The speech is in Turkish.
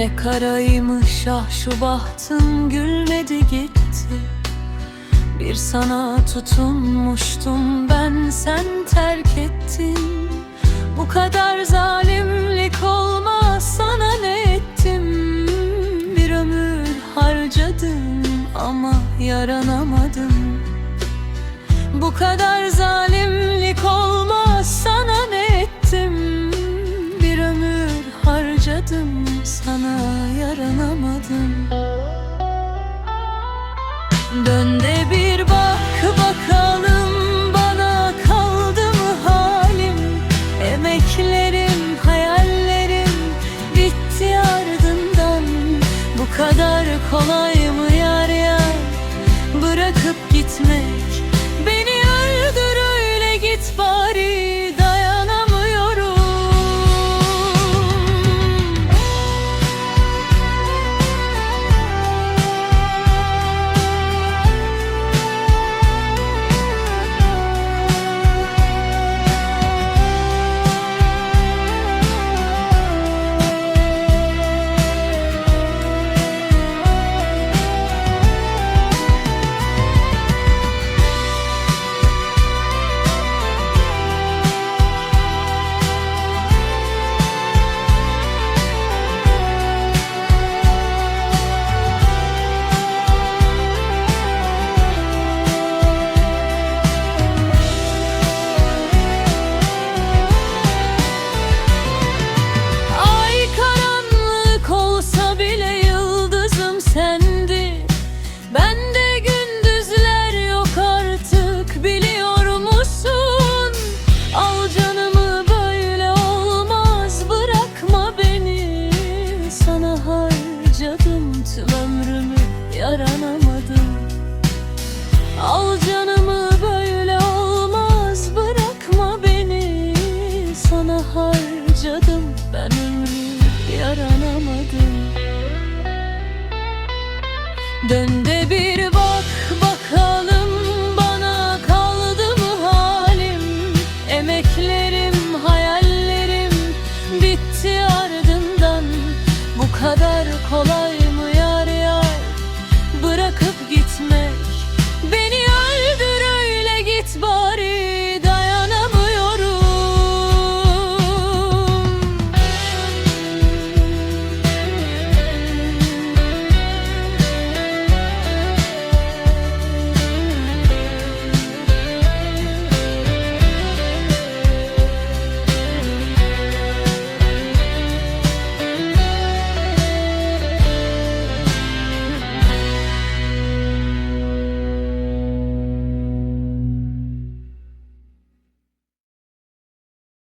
Ne karaymış ah şu bahtım gülmedi gitti. Bir sana tutunmuştum ben sen terk ettin. Bu kadar zalimlik olmaz sana ne ettim? Bir ömür harcadım ama yaranamadım. Bu kadar zalimlik olmaz sana ne ettim? Bir ömür harcadım sana Dön bir bak bakalım bana kaldı mı halim? Emeklerim, hayallerim bitti ardından. Bu kadar kolay mı yar yar? Bırakıp gitmek